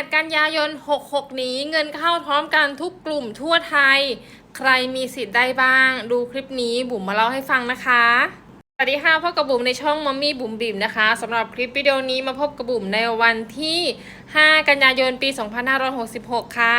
8 กันยายน 66 นี้เงินเข้าพร้อมกันทุกกลุ่มทั่วไทย ใครมีสิทธิ์ได้บ้าง ดูคลิปนี้บุ๋มมาเล่าให้ฟังนะคะ สวัสดีค่ะพบกับบุ๋มในช่องมัมมี่บุ๋มบิ๋มนะคะสำหรับคลิปวิดีโอนี้มาพบกับบุ๋มในวันที่ 5 กันยายน ปี 2566 ค่ะ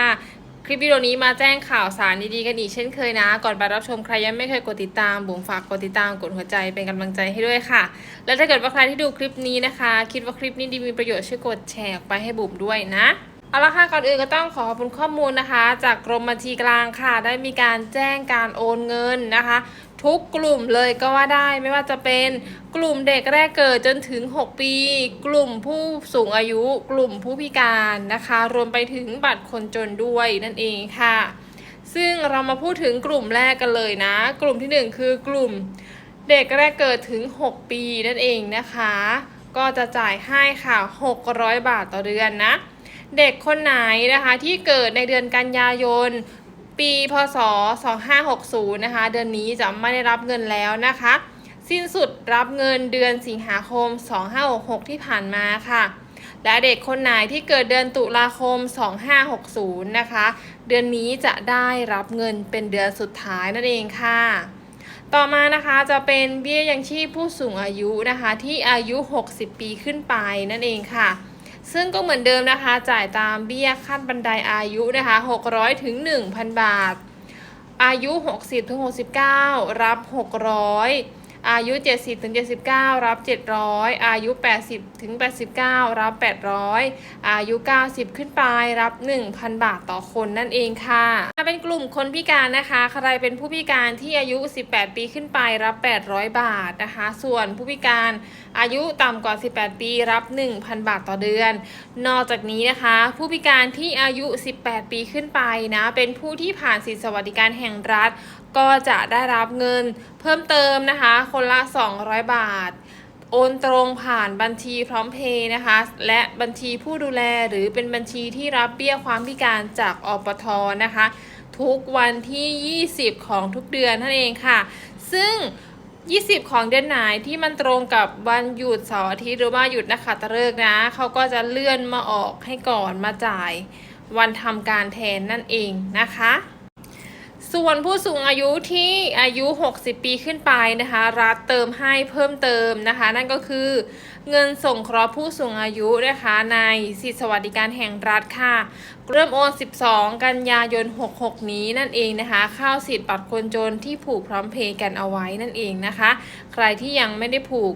ลิปวิดีโอนี้มาแจ้งข่าวสารดีๆกันอีกเช่นเคยนะ ก่อนไปรับชมใครยังไม่เคยกดติดตามบุ๋มฝากกดติดตามกดหัวใจเป็นกำลังใจให้ด้วยค่ะ และถ้าเกิดว่าใครที่ดูคลิปนี้นะคะ คิดว่าคลิปนี้ดีมีประโยชน์ช่วยกดแชร์ออกไปให้บุ๋มด้วยนะ เอาละค่ะก่อนอื่นก็ต้องขอขอบคุณข้อมูลนะคะ จากกรมบัญชีกลางค่ะ ได้มีการแจ้งการโอนเงินนะคะ ทุกกลุ่มเลยก็ว่าได้ไม่ว่าจะเป็นกลุ่มเด็กแรกเกิดจนถึง 6 ปี กลุ่มผู้สูงอายุ กลุ่มผู้พิการนะคะ รวมไปถึงบัตรคนจนด้วยนั่นเองค่ะ ซึ่งเรามาพูดถึงกลุ่มแรกกันเลยนะ กลุ่มที่หนึ่งคือกลุ่มเด็กแรกเกิดถึง 6 ปีนั่นเองนะคะ ก็จะจ่ายให้ค่ะ 600 บาทต่อเดือนนะ เด็กคนไหนนะคะที่เกิดในเดือนกันยายน ปีพศ 2560 นะคะ เดือนนี้จะไม่ได้รับเงินแล้วนะคะ สิ้นสุดรับเงินเดือนสิงหาคม 2566 ที่ผ่านมาค่ะและเด็กคนไหนที่เกิดเดือนตุลาคม 2560 นะคะ เดือนนี้จะได้รับเงินเป็นเดือนสุดท้ายนั่นเองค่ะ ต่อมานะคะจะเป็นเบี้ยยังชีพผู้สูงอายุนะคะ ที่อายุ 60 ปีขึ้นไปนั่นเองค่ะ ซึ่งก็เหมือนเดิมนะคะ จ่ายตามเบี้ยขั้นบันไดอายุนะคะ600ถึง1,000 บาท อายุ 60ถึง69 รับ 600 อายุ 70ถึง79 รับ 700 อายุ 80ถึง89 รับ 800 อายุ 90 ขึ้นไปรับ 1,000 บาทต่อคนนั่นเองค่ะถ้าเป็นกลุ่มคนพิการนะคะ ใครเป็นผู้พิการที่อายุ 18 ปีขึ้นไปรับ 800 บาทนะคะ ส่วนผู้พิการอายุต่ำกว่า 18 ปีรับ 1,000 บาทต่อเดือน นอกจากนี้นะคะ ผู้พิการที่อายุ 18 ปีขึ้นไปนะ เป็นผู้ที่ผ่านสิทธิสวัสดิการแห่งรัฐ ก็จะได้รับเงินเพิ่มเติมนะคะ คนละ 200 บาท โอนตรงผ่านบัญชีพร้อมเพย์นะคะ และบัญชีผู้ดูแลหรือเป็นบัญชีที่รับเบี้ยความพิการจากอปทนะคะ ทุกวันที่ 20 ของทุกเดือนนั่นเองค่ะ ซึ่ง 20 ของเดือนไหนที่มันตรงกับวันหยุดเสาร์อาทิตย์หรือว่าหยุดนักขัตฤกษ์นะเขาก็จะเลื่อนมาออกให้ก่อนมาจ่ายวันทำการแทนนั่นเองนะคะ ส่วนผู้สูงอายุที่อายุ 60 ปีขึ้นไปนะคะ รัฐเติมให้เพิ่มเติมนะคะ นั่นก็คือเงินส่งเคราะห์ผู้สูงอายุนะคะในสิทธิสวัสดิการแห่งรัฐค่ะ เริ่มโอน 12 กันยายน 66 นี้นั่นเองนะคะเข้าสิทธิ์บัตรคนจนที่ผูกพร้อมเพย์กันเอาไว้นั่นเองนะคะ ใครที่ยังไม่ได้ผูก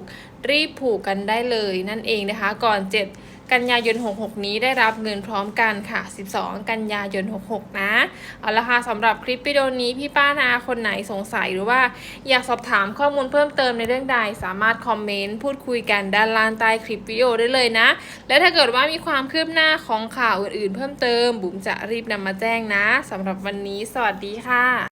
รีบผูกกันได้เลยนั่นเองนะคะ ก่อน 7 กันยายน 66 นี้ได้รับเงินพร้อมกันค่ะ 12 กันยายน 66 นะ เอาละค่ะสำหรับคลิปวิดีโอนี้พี่ป้านาคนไหนสงสัยหรือว่าอยากสอบถามข้อมูลเพิ่มเติมในเรื่องใด สามารถคอมเมนต์พูดคุยกันด้านล่างใต้คลิปวิดีโอได้เลยนะ และถ้าเกิดว่ามีความคืบหน้าของข่าวอื่นๆ เพิ่มเติมบุ๋มจะรีบนำมาแจ้งนะสำหรับวันนี้ สวัสดีค่ะ